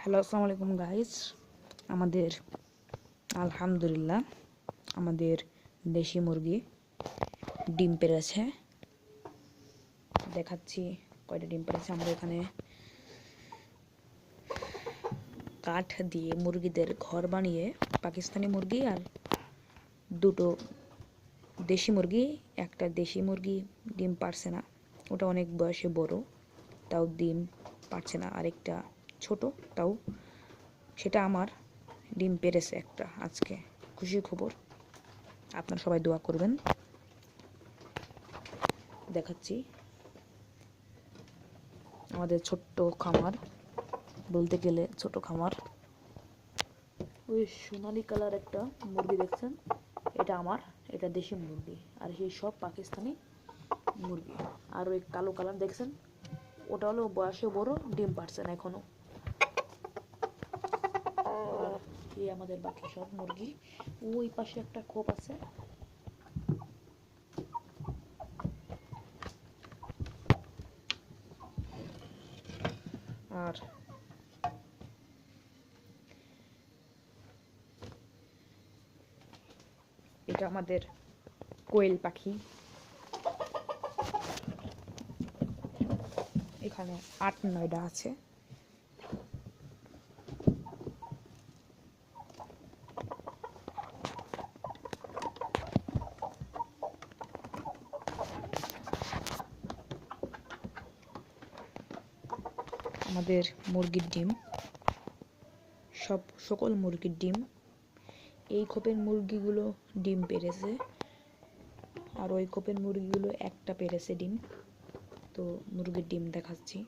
Hello আসসালামু আলাইকুম guys আমাদের, আলহামদুলিল্লাহ, আমাদের দেশি মুরগি ডিম পেড়েছে দেখাচ্ছি কয়টা ডিম পেড়েছে আমরা এখানে কাঠ দিয়ে মুরগিদের ঘর বানিয়ে পাকিস্তানি মুরগি আর দুটো দেশি মুরগি, একটা দেশি মুরগি ডিম পারছে না। ওটা অনেক বয়সে বড়, তাও ডিম পারছে না। আরেকটা ছোট তাও, সেটা আমার ডিম পেরেছে একটা আজকে। খুশির খবর। আপনারা সবাই দোয়া করবেন। দেখাচ্ছি। আমাদের ছোট্ট খামার, বলতে গেলে ছোট খামার। ওই সোনালি কালার একটা মুরগি দেখছেন? এটা আমার, এটা দেশি মুরগি। আর সেই সব পাকিস্তানি মুরগি। আর ওই কালো কালার দেখছেন? ওটা হলো বয়সে বড়, ডিম পারছে না এখনও আর এই আমাদের বাকি সব মুরগি। ওই পাশে একটা খোপ আছে। আর এটা আমাদের কোয়েল পাখি। এখানে আট নয়টা আছে। আমাদের মুরগির ডিম। সব, সকল মুরগির ডিম। এই খোপের মুরগিগুলো ডিম পেরেছে। আর ওই খোপের মুরগিগুলো একটা পেরেছে ডিম। তো মুরগির ডিম দেখাচ্ছি।